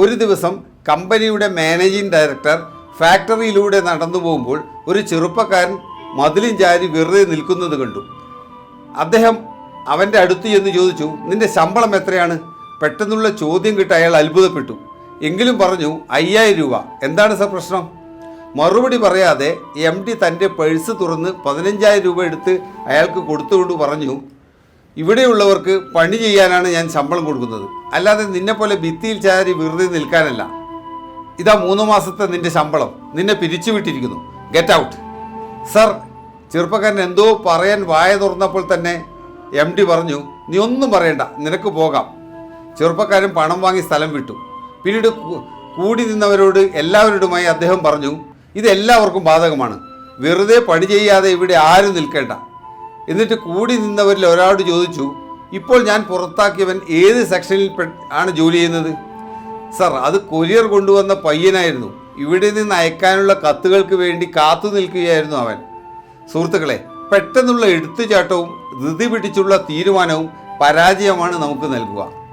ഒരു ദിവസം കമ്പനിയുടെ മാനേജിംഗ് ഡയറക്ടർ ഫാക്ടറിയിലൂടെ നടന്നു പോകുമ്പോൾ ഒരു ചെറുപ്പക്കാരൻ മതിലും ചാരി വെറുതെ നിൽക്കുന്നത് കണ്ടു. അദ്ദേഹം അവന്റെ അടുത്ത് ചെന്ന് ചോദിച്ചു നിന്റെ ശമ്പളം എത്രയാണ്? പെട്ടെന്നുള്ള ചോദ്യം കിട്ടി അയാൾ അത്ഭുതപ്പെട്ടു. എങ്കിലും പറഞ്ഞു അയ്യായിരം രൂപ. എന്താണ് സർ പ്രശ്നം? മറുപടി പറയാതെ എം ഡി തന്റെ പേഴ്സ് തുറന്ന് പതിനഞ്ചായിരം രൂപ എടുത്ത് അയാൾക്ക് കൊടുത്തുകൊണ്ട് പറഞ്ഞു ഇവിടെയുള്ളവർക്ക് പണി ചെയ്യാനാണ് ഞാൻ ശമ്പളം കൊടുക്കുന്നത്. അല്ലാതെ നിന്നെപ്പോലെ ഭിത്തിയിൽ ചാരി വെറുതെ നിൽക്കാനല്ല. ഇതാ മൂന്ന് മാസത്തെ നിന്റെ ശമ്പളം. നിന്നെ പിരിച്ചുവിട്ടിരിക്കുന്നു ഗെറ്റ് ഔട്ട് സർ ചെറുപ്പക്കാരൻ എന്തോ പറയാൻ വായ തുറന്നപ്പോൾ തന്നെ എം ഡി പറഞ്ഞു നീ ഒന്നും പറയണ്ട നിനക്ക് പോകാം. ചെറുപ്പക്കാരൻ പണം വാങ്ങി സ്ഥലം വിട്ടു. പിന്നീട് കൂടി നിന്നവരോട് എല്ലാവരോടുമായി അദ്ദേഹം പറഞ്ഞു ഇത് എല്ലാവർക്കും ബാധകമാണ്. വെറുതെ പണി ചെയ്യാതെ ഇവിടെ ആരും നിൽക്കേണ്ട. എന്നിട്ട് കൂടി നിന്നവരിൽ ഒരാളോട് ചോദിച്ചു ഇപ്പോൾ ഞാൻ പുറത്താക്കിയവൻ ഏത് സെക്ഷനിൽ ആണ് ജോലി ചെയ്യുന്നത്? സർ അത് കൊറിയർ കൊണ്ടുവന്ന പയ്യനായിരുന്നു. ഇവിടെ നിന്ന് അയക്കാനുള്ള കത്തുകൾക്ക് വേണ്ടി കാത്തു നിൽക്കുകയായിരുന്നു അവൻ. സുഹൃത്തുക്കളെ പെട്ടെന്നുള്ള എടുത്തുചാട്ടവും ധൃതി പിടിച്ചുള്ള തീരുമാനവും പരാജയമാണ് നമുക്ക് നൽകുക.